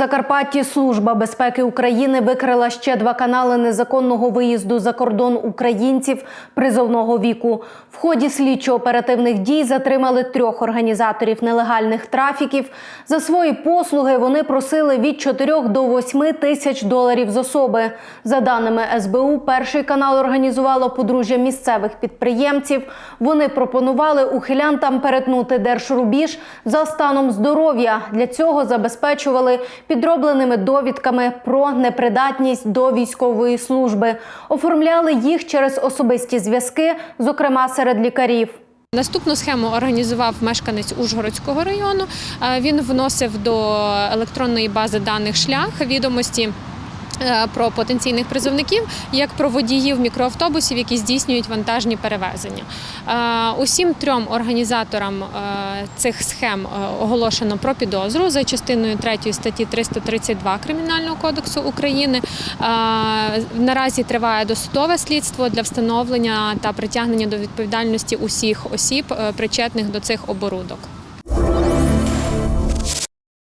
Закарпатті Служба безпеки України викрила ще два канали незаконного виїзду за кордон українців призовного віку. В ході слідчо-оперативних дій затримали трьох організаторів нелегальних трафіків. За свої послуги вони просили від 4 до 8 тисяч доларів з особи. За даними СБУ, перший канал організувало подружжя місцевих підприємців. Вони пропонували ухилянтам перетнути держрубіж за станом здоров'я. Для цього забезпечували підробленими довідками про непридатність до військової служби. Оформляли їх через особисті зв'язки, зокрема серед лікарів. Наступну схему організував мешканець Ужгородського району. Е, Він вносив до електронної бази даних шлях відомості. Е, Про потенційних призовників як про водіїв мікроавтобусів, які здійснюють вантажні перевезення. Е, Усім трьом організаторам е, цих схем оголошено про підозру за частиною 3 статті 332 Кримінального кодексу України. Наразі триває досудове слідство для встановлення та притягнення до відповідальності усіх осіб, причетних до цих оборудок.